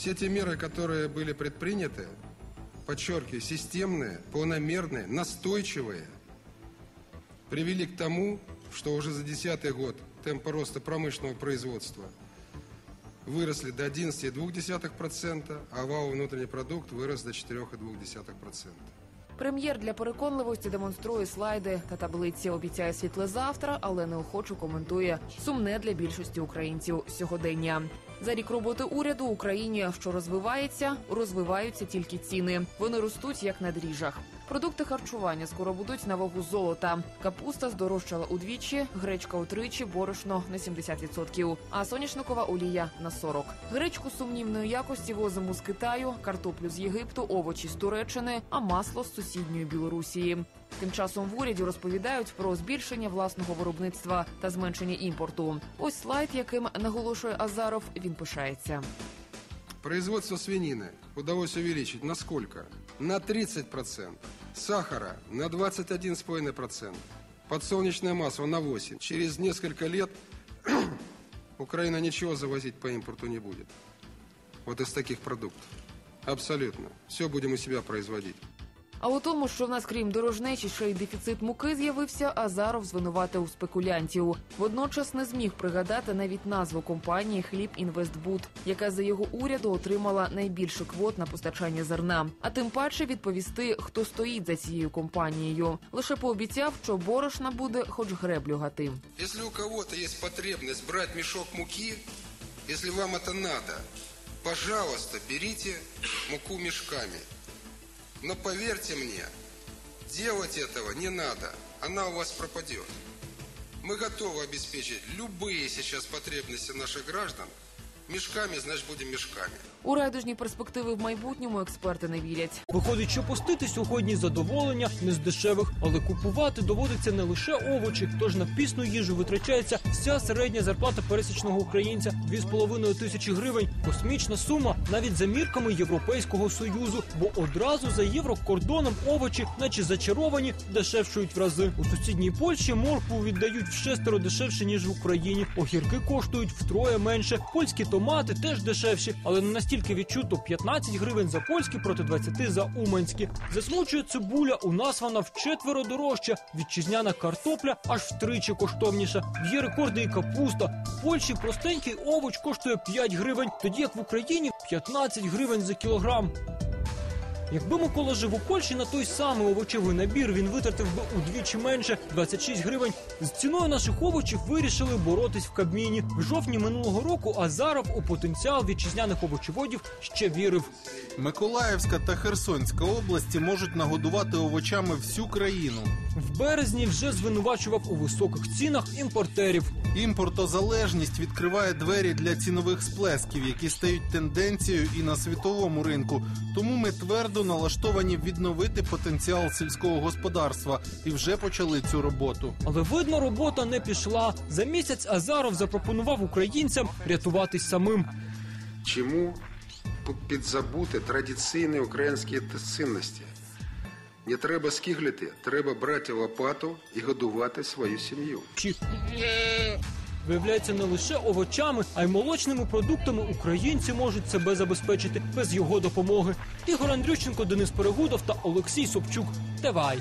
Все те меры, которые были предприняты, подчеркиваю, системные, планомерные, настойчивые, привели к тому, что уже за 2010 год темпы роста промышленного производства выросли до 11,2%, а валовый внутренний продукт вырос до 4,2%. Прем'єр для переконливості демонструє слайди та таблиці. Обіцяє світле завтра, але неохоче коментує сумне для більшості українців сьогодення. За рік роботи уряду Україні, що розвивається, розвиваються тільки ціни. Вони ростуть як на дріжджах. Продукти харчування скоро будуть на вагу золота. Капуста здорожчала удвічі, гречка утричі, борошно на 70%, а соняшникова олія на 40%. Гречку сумнівної якості возимо з Китаю, картоплю з Єгипту, овочі з Туреччини, а масло з сусідньої Білорусії. Тим часом в уряді розповідають про збільшення власного виробництва та зменшення імпорту. Ось слайд, яким наголошує Азаров, він пишається. Производство свинины удалось увеличить на сколько? На 30%. Сахара на 21,5%. Подсолнечное масло на 8%. Через несколько лет Украина ничего завозить по импорту не будет. Вот из таких продуктов. Абсолютно. Все будем у себя производить. А у тому, що в нас крім дорожнечі, ще й дефіцит муки з'явився, Азаров звинуватив спекулянтів. Водночас не зміг пригадати навіть назву компанії Хліб Інвестбуд, яка за його уряду отримала найбільше квот на постачання зерна. А тим паче відповісти, хто стоїть за цією компанією. Лише пообіцяв, що борошна буде, хоч греблю гати. Если у кого-то есть потребность брать мешок муки, если вам это надо, пожалуйста, берите муку мешками. Но поверьте мне, делать этого не надо, она у вас пропадет. Мы готовы обеспечить любые сейчас потребности наших граждан. Мешками, значит, будем мешками. У райдужні перспективи в майбутньому експерти не вірять. Виходить, що постити сьогодні задоволення не з дешевих, але купувати доводиться не лише овочі, тож на пісну їжу витрачається вся середня зарплата пересічного українця 2,5 тисячі гривень. Космічна сума навіть за мірками Європейського союзу, бо одразу за єврокордоном овочі, наче зачаровані, дешевшують в рази. У сусідній Польщі моркву віддають в шестеро дешевше ніж в Україні. Огірки коштують втроє менше. Польські томати теж дешевші, але не настільки відчуто 15 гривень за польські проти 20 за уманські. Засмучує цибуля. У нас вона вчетверо дорожча. Вітчизняна картопля аж втричі коштовніша. Б'є рекорди і капуста. В Польщі простенький овоч коштує 5 гривень, тоді як в Україні 15 гривень за кілограм. Якби Микола жив у Польщі на той самий овочевий набір, він витратив би удвічі менше 26 гривень. З ціною наших овочів вирішили боротись в Кабміні. В жовтні минулого року Азаров у потенціал вітчизняних овочеводів ще вірив. Миколаївська та Херсонська області можуть нагодувати овочами всю країну. В березні вже звинувачував у високих цінах імпортерів. Імпортозалежність відкриває двері для цінових сплесків, які стають тенденцією і на світовому ринку. Тому ми твердо налаштовані відновити потенціал сільського господарства і вже почали цю роботу. Але видно, робота не пішла. За місяць Азаров запропонував українцям рятуватись самим. Чому підзабути традиційні українські цінності? Не треба скиглити, треба брати лопату і годувати свою сім'ю. Виявляється, не лише овочами, а й молочними продуктами українці можуть себе забезпечити без його допомоги. Ігор Андрющенко, Денис Перегудов та Олексій Собчук. Тевай.